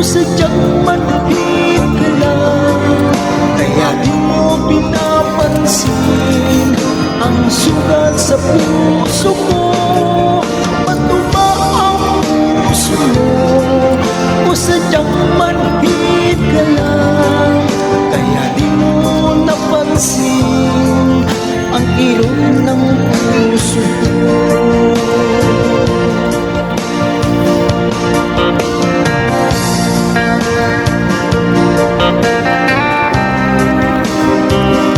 sadyang manhid ka lang Kaya di mo pinapansin Ang sugat sa puso ko Matuba ang puso mo O sadyang manhid ka lang Kaya di mo napansin Ang irong ng puso ko